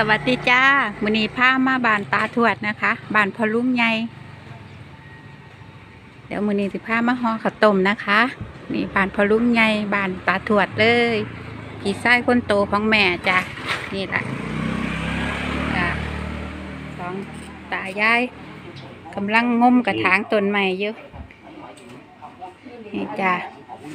สวัสดีจ้ามือนีผ้ามาบานตาทวดนะคะ บานพอลุงใหญ่เดี๋ยวมือนีสิพามาห่อข้าวต้มนะคะ นี่บานพอลุงใหญ่บานตาทวดเลยพี่ชายคนโตของแม่จ้ะนี่แหละจ้ะสองตายายกำลังงมกระถางต้นใหม่อยู่นี่จ้ะ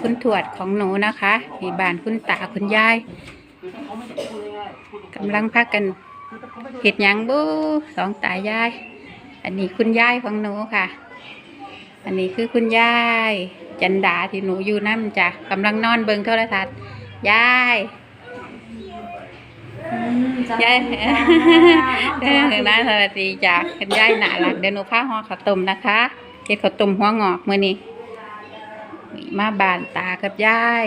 คุณทวดของหนูนะคะนี่บานคุณตาคุณยาย กำลังพักกันเห็ดหยังบูสองตายาย อันนี้คุณยายของหนูค่ะ อันนี้คือคุณยาย จันดาที่หนูอยู่นั่นจ้ะกำลังนอนเบิงโทรทัศน์ยายยายเออนะสวัสดีจ้ะคุณยายหนาหลักเดี๋ยวหนูพาห่อข้าวต้มนะคะเห็ดข้าวต้มหัวงอกมื่อนี้นี่มาบานตากับยาย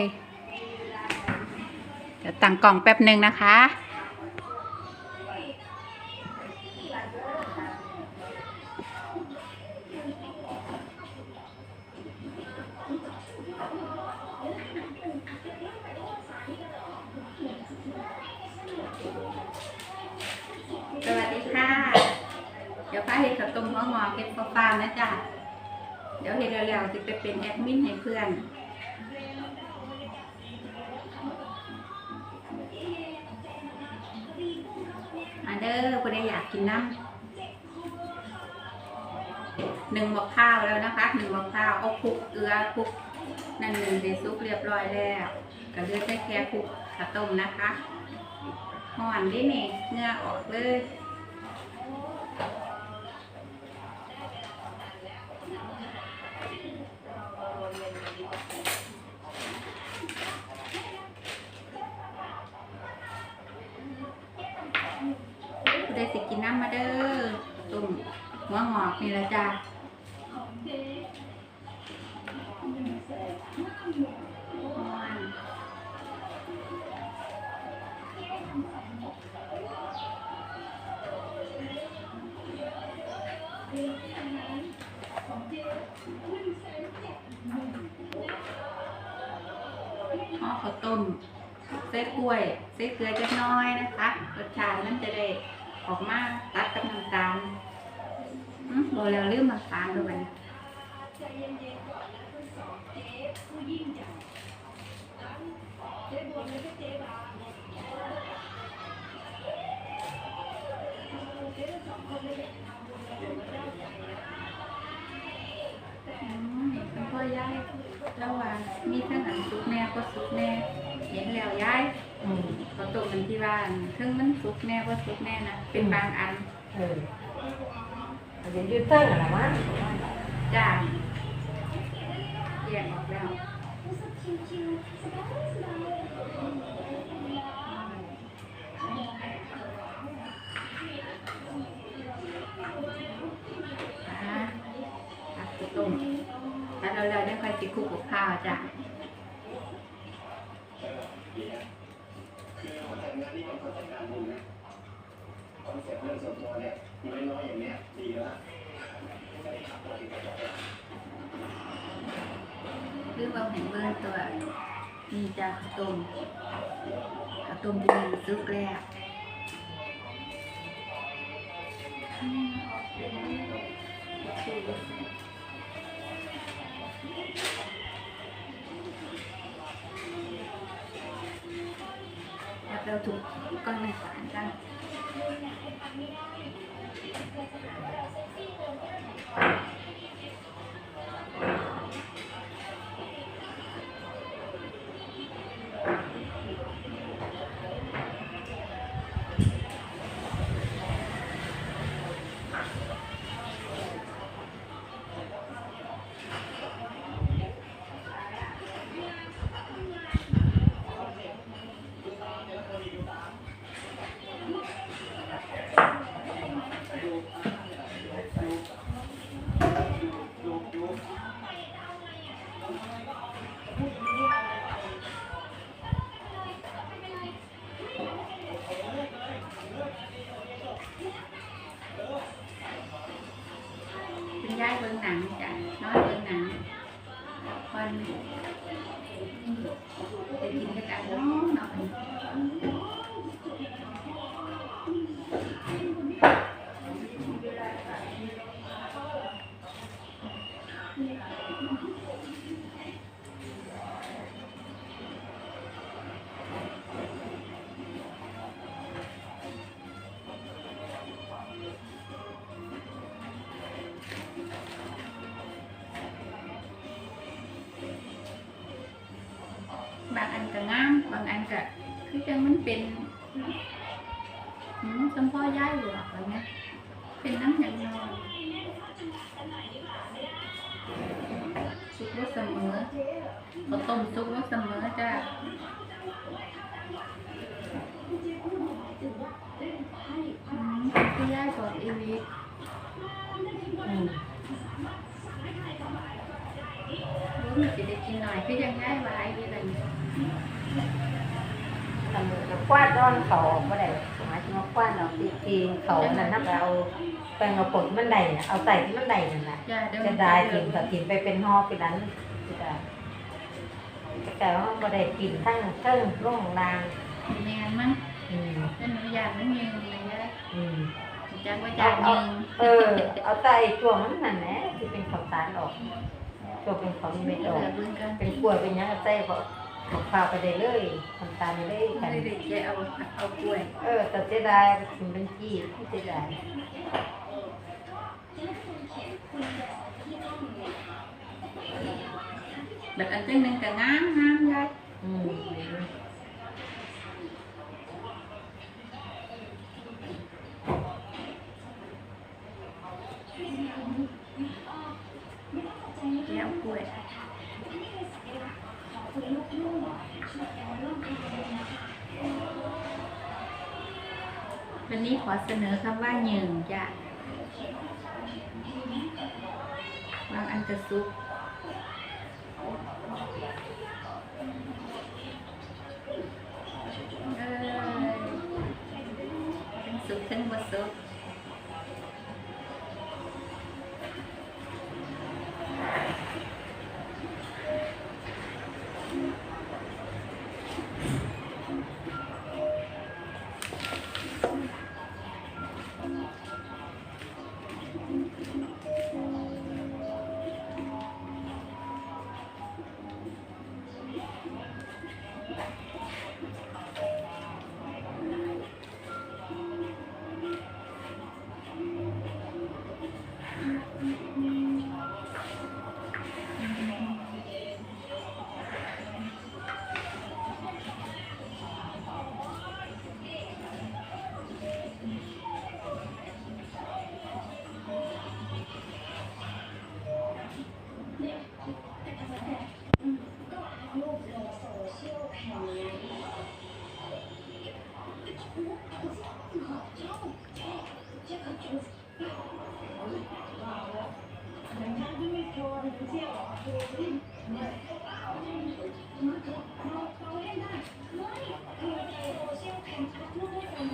เดี๋ยวตั้งกล่องแป๊บหนึ่งนะคะ สวัสดีค่ะ เดี๋ยวป้าเห็ดข้าวต้มหัวงอกเก็บฟ้านะจ๊ะ เดี๋ยวเห็ดเร็วๆสิไปเป็นแอดมินให้เพื่อนมาเด้อผู้ใดอยากกินน้ำหนึ่งบอกข้าวแล้วนะคะหนึ่งบอกข้าวเอาคลุกเกลือคลุกนั่นหนึ่งเดซุปเรียบร้อยแล้วก็เลือแต่แค่คลุกข้าวต้มนะคะ ห่อนดินี่เงือออกเลยผู้ใดสิกินน้ำมาเด้อตุ่มหัวหงอกนี่ละจ้า กล้วยเส้เกลือจักน้อยนะคะรสชาติมันจะได้ออกมาตัดกับน้ำตาลอืมบอแล้วลืมน้ำตาลด้วยอืมคุณพ่อยายแล้วว่ามีทั้งอันสุกแน่ก็สุกแน่ เห็นแล้วยายอืมก็ตกกันที่บ้านถึงมันสุกแน่ว่าสุกแน่นะเป็นบางอันเอออันนี้ยืดเต้นอะไรมั้งจ้าแยกออกแล้วอ่าตักตุ่มแล้วเราเราได้ค่อยติคุกกับข้าวจ้ะ ราชการบุญนะคอนเซ็ปต์เรื่องส่วนตัวเนี่ยมีน้อยอย่างเนี้ยดีแล้วหรือว่าเห็นเบอร์ตัวนี่จ้ะข้าวต้มข้าวต้มที่มันสุกแล้วอืม เราถูกก้อนในสารกัน คนจะกินด้วยกันเนาะเนาะ บางอันก็งามบางอันก็คือจังมันเป็นหืมสมพ่อย่ายหลวกอะไรเงี้ยเป็นน้ำอย่างนอนสุกรสเสมอข้าวต้มสุกรสเสมอจ้ะอืมคือย่ายบอกอีวีอืม รู้มันจะได้กินหน่อยคือยังย่ายไว้ดีอะไรเนี่ยทำกับกวาด้อนเขาออกมาได้หมายถึงว่ากว้าดออกตีตีเขานั่นนับเอาแปรงเอาผลมันได้น่ะเอาใส่ที่มันได้นั่นแหละจะได้กินก็กินไปเป็นห่อเป็นนั้นจะได้แต่ว่าบ่ได้กินทั้งเทิงร่องรางแมนมั้งอืมเป็นหนูอยากมันยืนเลยย่ายอืมจักว่าจานยืนเออ เอาใส่ช่วงนั้นนั่นแหละที่เป็นข้าวสารออก ตัวเป็นของเม็ดออกเป็นกล้วยเป็นยังก็ใส่พอข้าวไปได้เลยทำตามไปเลยกันไม่ได้แกเอาเอากล้วย เออแต่เสียดายถึงเป็นจี้เสียดายแบบอันจังหนึ่งก็งามงามย่า ขอเสนอคำว่าหนึ่งจ้ะบางอันกระซุก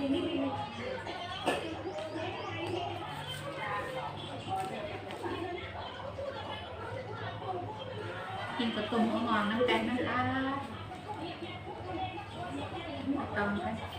กินกับตุ่มหัวงอนน้ำกันนะคะต้องไป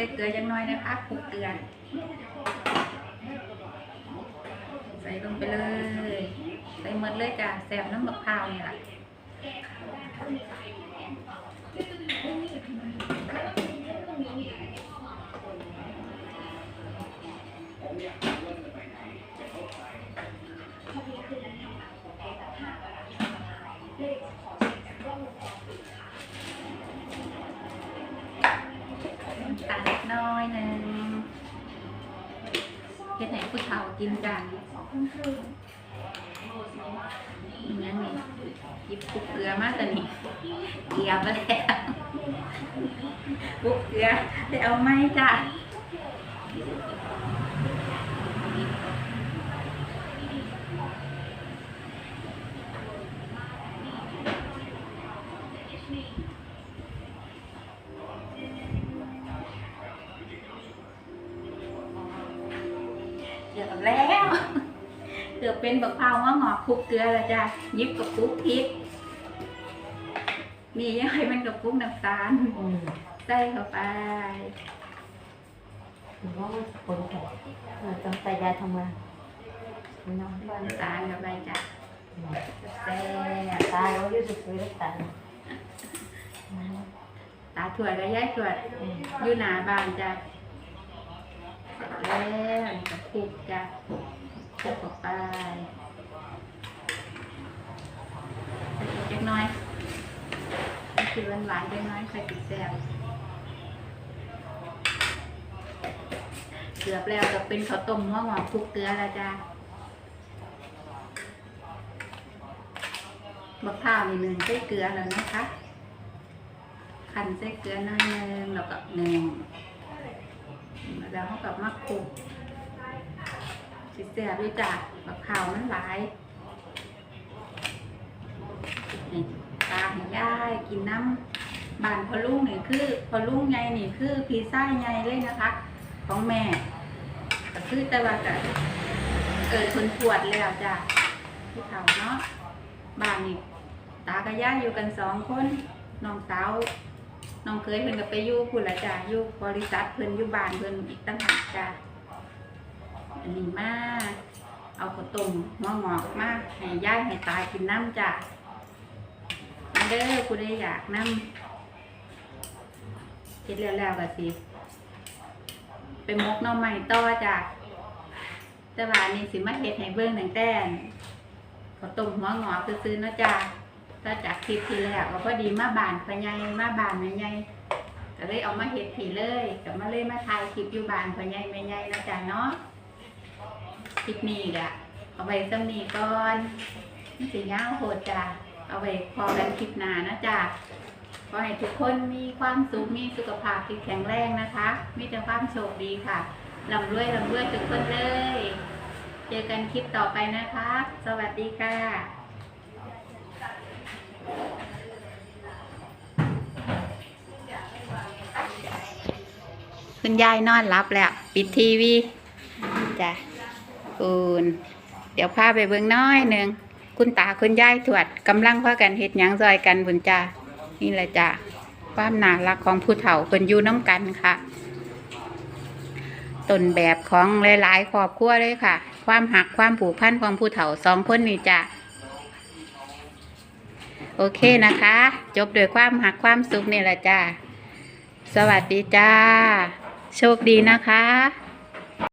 ส่เกลือยังน้อยนะคะคลุกเกลือ ใส่ลงไปเลย ใส่หมดเลยจ้ะแสบน้ำมะพร้าวนี่แหละ อยหนึ่งเฮ็ดให้ผู้เฒ่ากินกันนั่นนี่หยิบปุกเกลือมาตอนนี้เกียบไปแล้วปุกเกลือได้เอาไหมจ้ะ เกือบเป็นบักพร้าวงอกๆคลุกเกลือแล้วจ้ะหยิบกับปุกพริกนี่ยังให้มันกับปุกน้ำตาลอืมใส่เข้าไปหรือว่ามันปนกันเออต้องใส่ยาทำมาน้องบ้านน้ำตาลเข้าไปจ้ะแซ่บตายว่าอยู่สุดๆแล้วตายอืมตาถั่วกับยายถั่วอืมอยู่หน้าบ้านจ้ะเสร็จแล้วนี่กับคลุกจ้ะ คลุกเข้าไปใส่อีกเล็กน้อยคือหวานๆเล็กน้อยใส่ติดแซ่บเกือบแล้วก็เป็นข้าวต้มหัวหอมคลุกเกลือแล้วจ้ะมะพร้าวนี่หนึ่งใส่เกลือแล้วนะคะคันใส่เกลือหน่อยหนึงแล้วก็หนึ่งแล้วเขากับมะกรูด สิเสียบด้วยจ้ะมะพร้าวมันหลายตาให้ย่ายกินน้ำบานพอลุงนี่คือพอลุงไงนี่คือพีซ่าไงเลยนะคะ ของแม่ก็คือแต่ว่าก็เกิดคนปวดแล้วจ้ะพี่เฒ่าเนาะบานนี่ตากับย่าอยู่กันสองคนน้องสาวน้องเคยเพิ่นก็ไปอยู่พุ่นละจ้ะอยู่บริษัทเพิ่นอยู่บ้านเพิ่นอีกตั้งหากจ้ะ อันนี้มาก เอาข้าวต้มหัวงอกมากให้ย่ายให้ตายกินน้ำจ้ะมาเด้อผู้ใดอยากน้ำเฮ็ดแล้วแล้วก็สิไปมกน่อไม้ต่อจ้ะแต่ว่านนี้สิมาเฮ็ดให้เบิ่งตั้งแต่ข้าวต้มหัวงอกซื้อๆนะจ้ะก็จากคลิปที่แล้วก็พอดีมาบานพะไยมาบานแม่ไยก็เลยเอามาเฮ็ดผีเลยก็มาเลยมาถ่ายคลิปอยู่บานพะไยแม่ไยนะจ๊ะเนาะ ลิปนี้กะเอาไว้สำนีก่อนนี่สิยาวโหดจ้ะเอาไว้พอกันคลิปหน้านะจ๊ะขอให้ทุกคนมีความสุขมีสุขภาพที่แข็งแรงนะคะ มีแต่ความโชคดีค่ะลำรวยลำรวยทุกคนเลย เจอกันคลิปต่อไปนะคะ สวัสดีค่ะคุณยายนอนรับแล้ว ปิดทีวีจ้ะ คุณเดี๋ยวพาไปเบิ่งน้อยหนึ่งคุณตาคุณยายถวดกำลังพากันเฮ็ดหยังซอยกันบุญจ้านี่แหละจ้ะความน่ารักของผู้เฒ่าเพิ่นอยู่น้ำกันค่ะต้นแบบของหลายๆครอบครัวเลยค่ะ ความหักความผูกพันของผู้เฒ่าสองคนนี่จ้ะโอเคนะคะ จบด้วยความหักความสุขนี่แหละจ้าสวัสดีจ้า โชคดีนะคะ